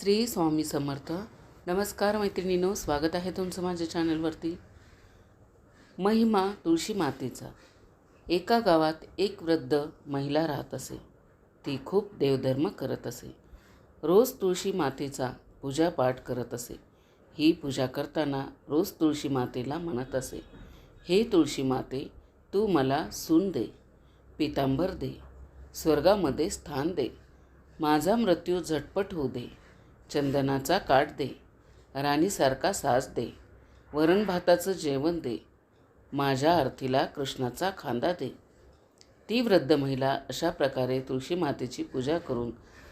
श्री स्वामी समर्थ. नमस्कार मैत्रिणीनो स्वागत आहे तुमचं माझ्या चॅनलवरती. महिमा तुळशी मातेचा. एका गावात एक वृद्ध महिला राहत असे. ती खूप देवधर्म करत असे. रोज तुळशी मातेचा पूजापाठ करत असे. ही पूजा करताना रोज तुळशी मातेला म्हणत असे हे तुळशी माते तू मला सून दे पितांबर दे स्वर्गामध्ये स्थान दे माझा मृत्यू झटपट होऊ दे चंदनाचा काठ दे. राणीसारखा साज दे. वरण भाताचं जेवण दे. माझ्या आरतीला कृष्णाचा खांदा दे. ती वृद्ध महिला अशा प्रकारे तुळशी मातेची पूजा करून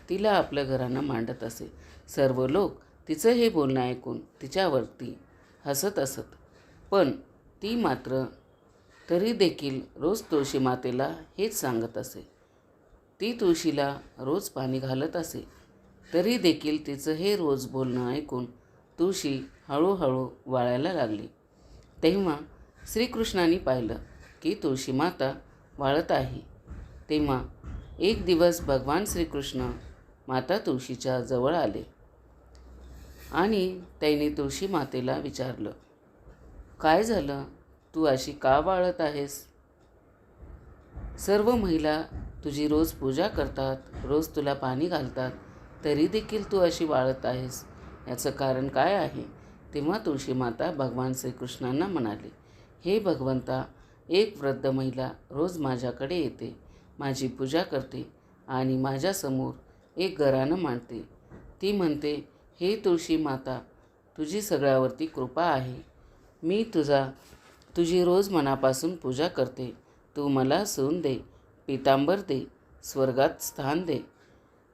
तिला आपल्या घरानं मांडत असे. सर्व लोक तिचं हे बोलणं ऐकून तिच्यावरती हसत असत. पण ती मात्र तरी देखील रोज तुळशी मातेला हेच सांगत असे. ती तुळशीला रोज पाणी घालत असे. तरी देखील तिचं हे रोज बोलणं ऐकून तुळशी हळूहळू वाळायला लागली. तेव्हा श्रीकृष्णाने पाहिलं की तुळशी माता वाळत आहे. तेव्हा एक दिवस भगवान श्रीकृष्ण माता तुळशीच्या जवळ आले आणि त्याने तुळशी मातेला विचारलं काय झालं? तू अशी का वाळत आहेस? सर्व महिला तुझी रोज पूजा करतात रोज तुला पाणी घालतात तरी देखील तू अशी वाळत आहेस? याचं कारण काय आहे? तेव्हा तुळशी माता भगवान श्रीकृष्णांना म्हणाले हे भगवंता एक वृद्ध महिला रोज माझ्याकडे येते माझी पूजा करते आणि माझ्यासमोर एक घरानं मांडते. ती म्हणते हे तुळशी माता तुझी सगळ्यावरती कृपा आहे. मी तुझा तुझी रोज मनापासून पूजा करते. तू मला सून दे पितांबर दे स्वर्गात स्थान दे.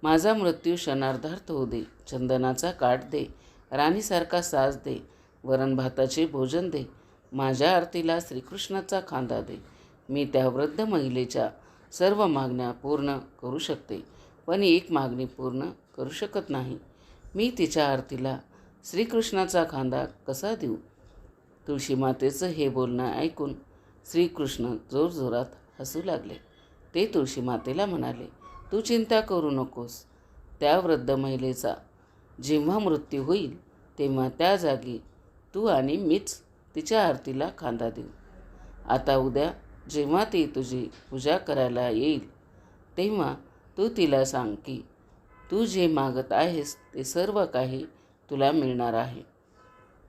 माझा मृत्यू क्षणार्धार्थ होऊ दे चंदनाचा काठ दे राणीसारखा साज दे वरण भाताचे भोजन दे माझ्या आरतीला श्रीकृष्णाचा खांदा दे. मी त्या वृद्ध महिलेच्या सर्व मागण्या पूर्ण करू शकते पण एक मागणी पूर्ण करू शकत नाही. मी तिच्या आरतीला श्रीकृष्णाचा खांदा कसा देऊ? तुळशी मातेचं हे बोलणं ऐकून श्रीकृष्ण जोरजोरात हसू लागले. ते तुळशी मातेला म्हणाले तू चिंता करू नकोस. त्या वृद्ध महिलेचा जेव्हा मृत्यू होईल तेव्हा त्या जागी तू आणि मीच तिच्या आरतीला खांदा देऊ. आता उद्या जेव्हा ती तुझी पूजा करायला येईल तेव्हा तू तिला सांग की तू जे मागत आहेस ते सर्व काही तुला मिळणार आहे.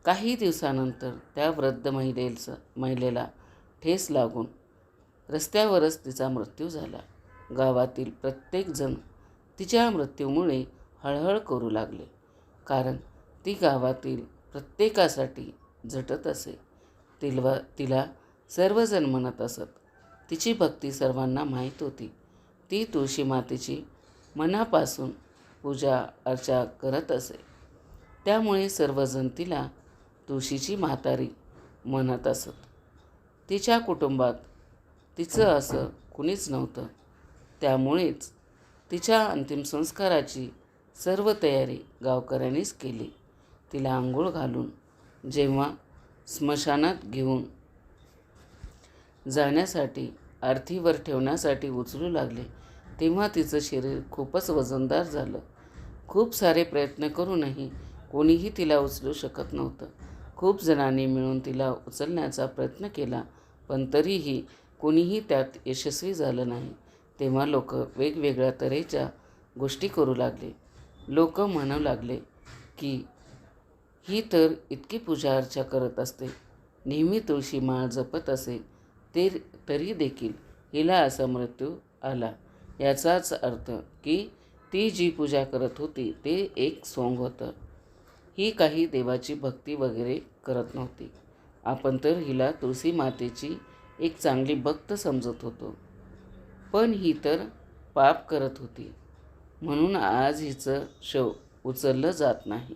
काही दिवसानंतर त्या वृद्ध महिलेचं महिलेला ठेस लागून रस्त्यावरच तिचा मृत्यू झाला. गावातील प्रत्येकजण तिच्या मृत्यूमुळे हळहळ करू लागले. कारण ती गावातील प्रत्येकासाठी झटत असे. तिलवा तिला सर्वजण म्हणत असत. तिची भक्ती सर्वांना माहीत होती. ती तुळशी मातेची मनापासून पूजा अर्चा करत असे. त्यामुळे सर्वजण तिला तुळशीची म्हातारी म्हणत असत. तिच्या कुटुंबात तिचं असं कुणीच नव्हतं. त्यामुळेच तिच्या अंतिम संस्काराची सर्व तयारी गावकऱ्यांनीच केली. तिला आंघोळ घालून जेव्हा स्मशानात घेऊन जाण्यासाठी आरतीवर ठेवण्यासाठी उचलू लागले तेव्हा तिचं शरीर खूपच वजनदार झालं. खूप सारे प्रयत्न करूनही कोणीही तिला उचलू शकत नव्हतं. खूप जणांनी मिळून तिला उचलण्याचा प्रयत्न केला पण तरीही कोणीही त्यात यशस्वी झालं नाही. तेव्हा लोक वेगवेगळ्या तऱ्हेच्या गोष्टी करू लागले. लोक म्हणू लागले की ही तर इतकी पूजा अर्चा करत असते. नेहमी तुळशी माळ जपत असे. ते तरी देखील हिला असा मृत्यू आला. याचाच अर्थ की ती जी पूजा करत होती ते एक सोंग होतं. ही काही देवाची भक्ती वगैरे करत नव्हती. आपण तर हिला तुळशी मातेची एक चांगली भक्त समजत होतो. पण ही तर पाप करत होती. म्हणून आज हिचं शव उचललं जात नाही.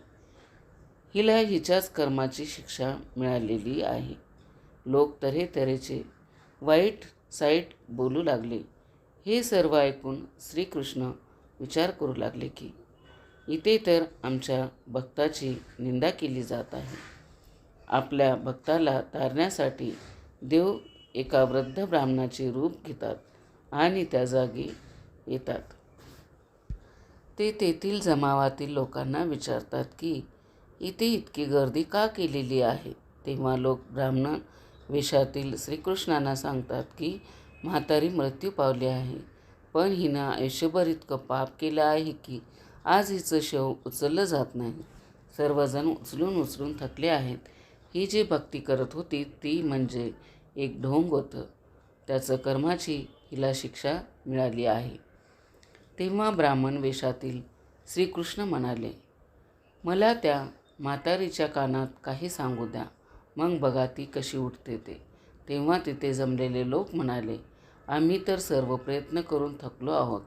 हिला हिच्याच कर्माची शिक्षा मिळालेली आहे. लोक तऱ्हेतऱ्हेचे वाईट साईट बोलू लागले. हे सर्व ऐकून श्रीकृष्ण विचार करू लागले की इथे तर आमच्या भक्ताची निंदा केली जात आहे. आपल्या भक्ताला तारण्यासाठी देव एका वृद्ध ब्राह्मणाचे रूप घेतात. आणि त्या जागी येतात. ते तेथील जमावातील लोकांना विचारतात की इथे इतकी गर्दी का केलेली आहे? तेव्हा लोक ब्राह्मण वेशातील श्रीकृष्णांना सांगतात की म्हातारी मृत्यू पावली आहे. पण हिनं आयुष्यभर इतकं पाप केलं आहे की आज हिचं शव उचललं जात नाही. सर्वजण उचलून उचलून थकले आहेत. ही जी भक्ती करत होती ती म्हणजे एक ढोंग होतं. त्याचं कर्माची हिला शिक्षा मिळाली आहे. तेव्हा ब्राह्मण वेशातील श्रीकृष्ण म्हणाले मला त्या म्हातारीच्या कानात काही सांगू द्या. मग बघा ती कशी उठते ते. तेव्हा तिथे जमलेले लोक म्हणाले आम्ही तर सर्व प्रयत्न करून थकलो आहोत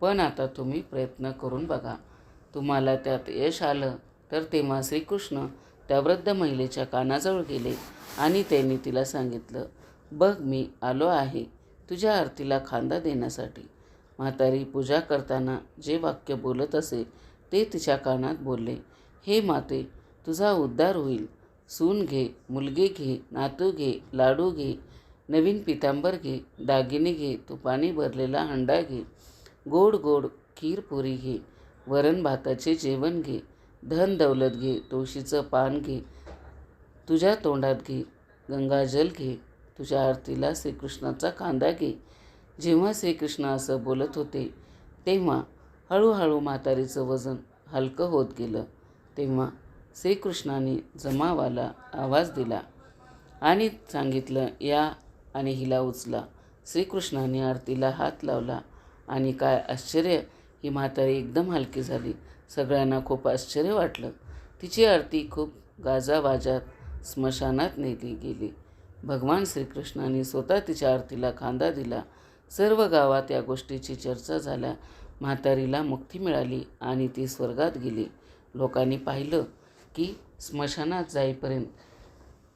पण आता तुम्ही प्रयत्न करून बघा. तुम्हाला त्यात यश आलं तर तेव्हा श्रीकृष्ण त्या वृद्ध महिलेच्या कानाजवळ गेले आणि त्यांनी तिला सांगितलं बघ मी आलो आहे. तुझ्या आरतीला खांदा देण्यासाठी. म्हातारी पूजा करताना जे वाक्य बोलत असे ते तिच्या कानात बोलले हे माते तुझा उद्धार होईल. सून घे मुलगी घे नातू घे लाडू घे नवीन पितांबर घे दागिने घे तुपाने भरलेला हंडा घे गोड गोड खीरपुरी घे वरण भाताचे जेवण घे धन दौलत घे तुळशीचं पान घे तुझ्या तोंडात घे गंगाजल घे तुझ्या आरतीला श्रीकृष्णाचा कांदा घे. जेव्हा श्रीकृष्ण असं बोलत होते तेव्हा हळूहळू म्हातारीचं वजन हलकं होत गेलं. तेव्हा श्रीकृष्णाने जमावाला आवाज दिला आणि सांगितलं या आणि हिला उचला. श्रीकृष्णाने आरतीला हात लावला आणि काय आश्चर्य ही म्हातारी एकदम हलकी झाली. सगळ्यांना खूप आश्चर्य वाटलं. तिची आरती खूप गाजावाजात स्मशानात नेली गेली. भगवान श्रीकृष्णाने स्वतः तिच्या आरतीला खांदा दिला. सर्व गावात या गोष्टीची चर्चा झाल्या. म्हातारीला मुक्ती मिळाली आणि ती स्वर्गात गेली. लोकांनी पाहिलं की स्मशानात जाईपर्यंत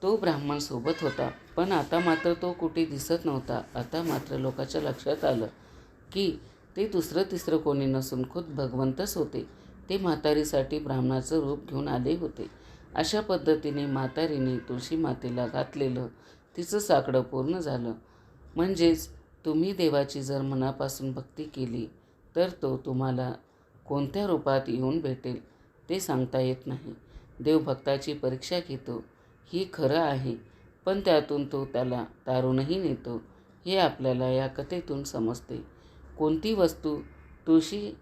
तो ब्राह्मण सोबत होता. पण आता मात्र तो कुठे दिसत नव्हता. आता मात्र लोकांच्या लक्षात आलं की ते दुसरं तिसरं कोणी नसून खुद भगवंतच होते. ते म्हातारीसाठी ब्राह्मणाचं रूप घेऊन आले होते. अशा पद्धतीने म्हातारीने तुळशी मातेला घातलेलं तिचं साकडं पूर्ण झालं. म्हणजेच तुम्ही देवाची जर मनापासून भक्ती केली तर तो तुम्हाला कोणत्या रूपात येऊन भेटेल ते सांगता येत नाही. देव भक्ताची परीक्षा घेतो ही खरं आहे पण त्यातून तो त्याला तारूनही नेतो हे आपल्याला या कथेतून समजते. कोणती वस्तू तुळशी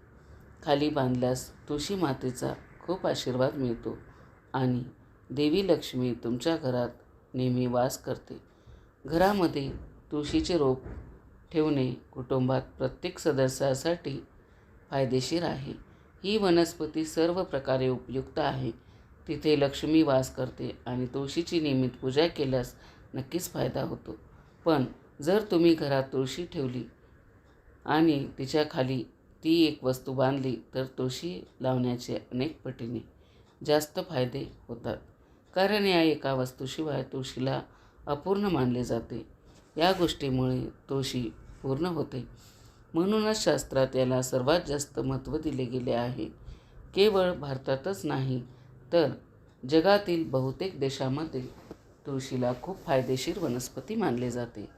खाली बांधल्यास तुळशी मातेचा खूप आशीर्वाद मिळतो. आणि देवी लक्ष्मी तुमच्या घरात नेहमी वास करते. घरामध्ये तुळशीचे रोप ठेवणे कुटुंबात प्रत्येक सदस्यासाठी फायदेशीर आहे. ही वनस्पती सर्व प्रकारे उपयुक्त आहे. तिथे लक्ष्मी वास करते आणि तुळशीची नियमित पूजा केल्यास नक्कीच फायदा होतो. पण जर तुम्ही घरात तुळशी ठेवली आणि तिच्या खाली ती एक वस्तू बांधली तर तुळशी लावण्याचे अनेक पटीने जास्त फायदे होतात. कारण या एका वस्तूशिवाय तुळशीला अपूर्ण मानले जाते. या गोष्टीमुळे तुळशी पूर्ण होते. म्हणूनच शास्त्रात याला सर्वात जास्त महत्त्व दिले गेले आहे. केवळ भारतातच नाही तर जगातील बहुतेक देशामध्ये तुळशीला खूप फायदेशीर वनस्पती मानले जाते.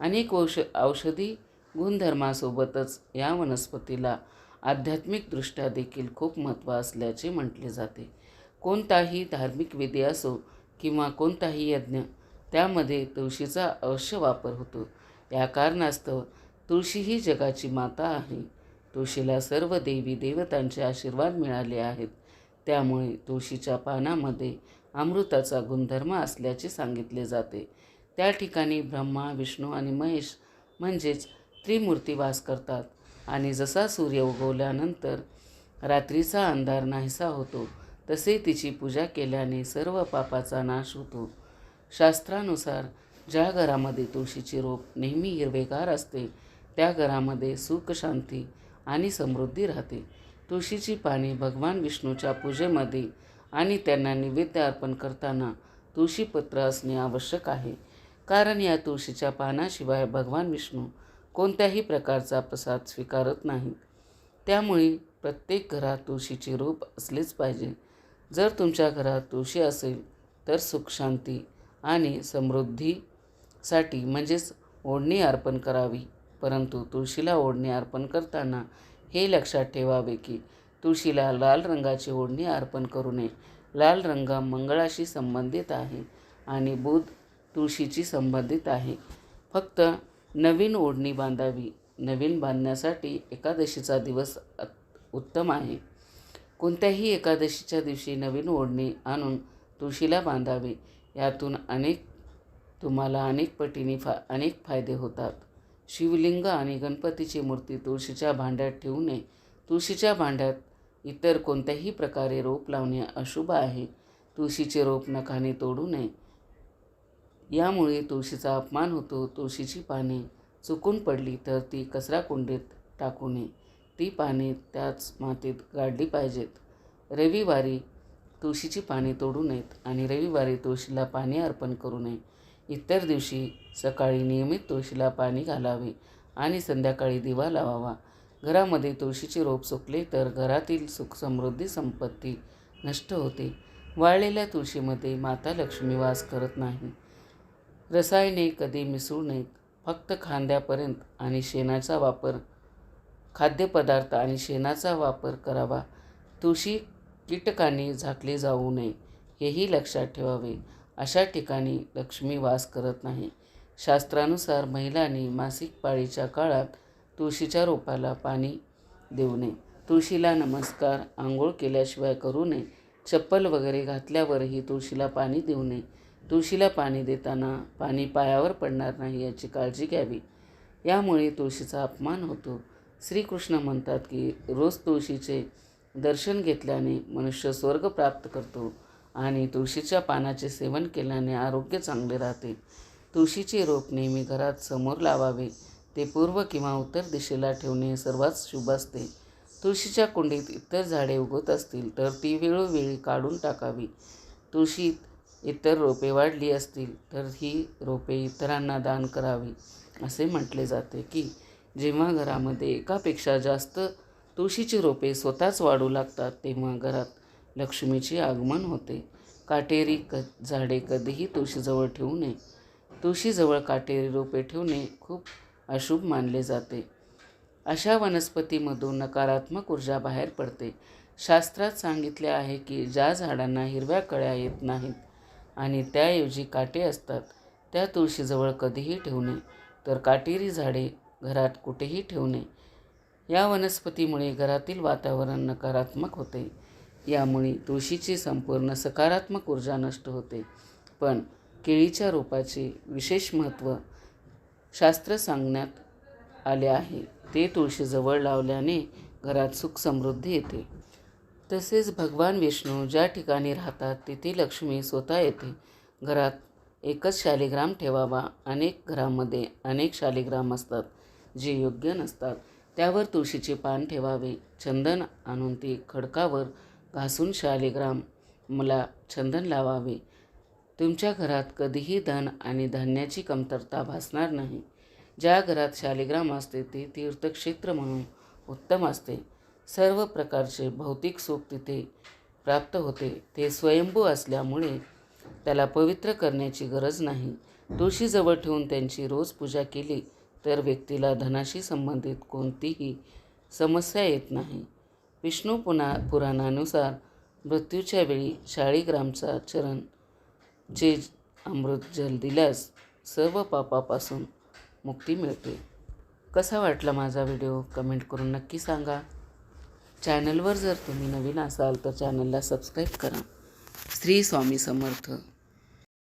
अनेक औष औषधी गुणधर्मासोबतच या वनस्पतीला आध्यात्मिकदृष्ट्या देखील खूप महत्त्व असल्याचे म्हटले जाते. कोणताही धार्मिक विधी असो किंवा कोणताही यज्ञ त्यामध्ये तुळशीचा अवश्य वापर होतो. या कारणास्तव तुळशी ही जगाची माता आहे. तुळशीला सर्व देवी देवतांचे आशीर्वाद मिळाले आहेत. त्यामुळे तुळशीच्या पानामध्ये अमृताचा गुणधर्म असल्याचे सांगितले जाते. त्या ठिकाणी ब्रह्मा विष्णू आणि महेश म्हणजेच त्रिमूर्ती वास करतात. आणि जसा सूर्य उगवल्यानंतर रात्रीचा अंधार नाहीसा होतो तसे तिची पूजा केल्याने सर्व पापाचा नाश होतो. शास्त्रानुसार ज्या घरामध्ये तुळशीचे रोप नेहमी हिरवेगार असते त्या घरामध्ये सुख शांती आणि समृद्धी राहते. तुळशीची पाने भगवान विष्णूच्या पूजेमध्ये आणि त्यांना नैवेद्य अर्पण करताना तुळशीपत्र असणे आवश्यक आहे. कारण या तुळशीच्या पानाशिवाय भगवान विष्णू कोणत्याही प्रकारचा प्रसाद स्वीकारत नाहीत. त्यामुळे प्रत्येक घरात तुळशीचे रूप असलेच पाहिजे. जर तुमच्या घरात तुळशी असेल तर सुखशांती आणि समृद्धीसाठी म्हणजेच ओढणी अर्पण करावी. परंतु तुळशीला ओढणी अर्पण करताना हे लक्षात ठेवावे की तुळशीला लाल रंगाची ओढणी अर्पण करू नये. लाल रंग मंगळाशी संबंधित आहे आणि बुध तुळशीची संबंधित आहे. फक्त नवीन ओढणी बांधावी. नवीन बांधण्यासाठी एकादशीचा दिवस उत्तम आहे. कोणत्याही एकादशीच्या दिवशी नवीन ओढणी आणून तुळशीला बांधावे. यातून अनेक तुम्हाला अनेक पटीने फा अनेक फायदे होतात. शिवलिंग आणि गणपतीची मूर्ती तुळशीच्या भांड्यात ठेवू नये. तुळशीच्या भांड्यात इतर कोणत्याही प्रकारे रोप लावणे अशुभ आहे. तुळशीचे रोप नखाने तोडू नये. यामुळे तुळशीचा अपमान होतो. तुळशीची पाने चुकून पडली तर ती कचरा कुंडीत टाकू नये. ती पाने त्याच मातीत गाडली पाहिजेत. रविवारी तुळशीची पाने तोडू नयेत आणि रविवारी तुळशीला पाणी अर्पण करू नये. इतर दिवशी सकाळी नियमित तुळशीला पाणी घालावे आणि संध्याकाळी दिवा लावावा. घरामध्ये तुळशीचे रोप सुकले तर घरातील सुख समृद्धी संपत्ती नष्ट होते. वाळलेल्या तुळशीमध्ये माता लक्ष्मी वास करत नाही. रसायने कधी मिसळू नयेत. फक्त खांद्यापर्यंत आणि शेणाचा वापर खाद्यपदार्थ आणि शेणाचा वापर करावा. तुळशी कीटकांनी झाकली जाऊ नये हेही लक्षात ठेवावे. अशा ठिकाणी लक्ष्मी वास करत नाही. शास्त्रानुसार महिलांनी मासिक पाळीच्या काळात तुळशीच्या रोपाला पाणी देऊ नये. तुळशीला नमस्कार आंघोळ केल्याशिवाय करू नये. चप्पल वगैरे घातल्यावरही तुळशीला पाणी देऊ नये. तुळशीला पाणी देताना पाणी पायावर पडणार नाही याची काळजी घ्यावी. यामुळे तुळशीचा अपमान होतो. श्रीकृष्ण म्हणतात की रोज तुळशीचे दर्शन घेतल्याने मनुष्य स्वर्ग प्राप्त करतो आणि तुळशीच्या पानाचे सेवन केल्याने आरोग्य चांगले राहते. तुळशीचे रोप नेहमी घरात समोर लावावे ते पूर्व किंवा उत्तर दिशेला ठेवणे सर्वात शुभ असते. तुळशीच्या कुंडीत इतर झाडे उगवत असतील तर ती वेळोवेळी काढून टाकावी. तुळशीत इतर रोपे वाढली असतील तर ही रोपे इतरांना दान करावी असे म्हटले जाते की जेव्हा घरामध्ये एकापेक्षा जास्त तुळशीची रोपे स्वतःच वाढू लागतात तेव्हा घरात लक्ष्मीचे आगमन होते. काटेरी क झाडे कधीही तुळशीजवळ ठेवू नये. तुळशीजवळ काटेरी रोपे ठेवणे खूप अशुभ मानले जाते. अशा वनस्पतीमधून नकारात्मक ऊर्जा बाहेर पडते. शास्त्रात सांगितले आहे की ज्या झाडांना हिरव्या कळ्या येत नाहीत आणि त्याऐवजी काटे असतात त्या तुळशीजवळ कधीही ठेवू नये. तर काटेरी झाडे घरात कुठेही ठेवू नये. या वनस्पतीमुळे घरातील वातावरण नकारात्मक होते. यामुळे तुळशीची संपूर्ण सकारात्मक ऊर्जा नष्ट होते. पण केळीच्या रोपाचे विशेष महत्त्व शास्त्र सांगण्यात आले आहे. ते तुळशीजवळ लावल्याने घरात सुख समृद्धी येते. तसेच भगवान विष्णू ज्या ठिकाणी राहतात तिथे लक्ष्मी स्वतः येते. घरात एकच शालिग्राम ठेवावा. अनेक घरामध्ये अनेक शालिग्राम असतात. जे योग्य नसतात त्यावर तुळशीचे पान ठेवावे. चंदन आणून ते खडकावर घासून शालिग्राम मला चंदन लावावे. तुमच्या घरात कधीही धन आणि धान्याची कमतरता भासणार नाही. ज्या घरात शालिग्राम असते ते तीर्थक्षेत्र म्हणून उत्तम असते. सर्व प्रकारचे भौतिक सुख तिथे प्राप्त होते. ते स्वयंभू असल्यामुळे त्याला पवित्र करण्याची गरज नाही. तुळशीजवळ ठेवून त्यांची रोज पूजा केली तर व्यक्तीला धनाशी संबंधित कोणतीही समस्या येत नाही. विष्णू पुना पुराणानुसार मृत्यूच्या वेळी शाळीग्रामचा चरण जे अमृत जल दिल्यास सर्व पापापासून मुक्ती मिळते. कसा वाटला माझा व्हिडिओ? कमेंट करून नक्की सांगा. चॅनलवर जर तुम्ही नवीन असाल तर चॅनलला सबस्क्राईब करा. श्री स्वामी समर्थ.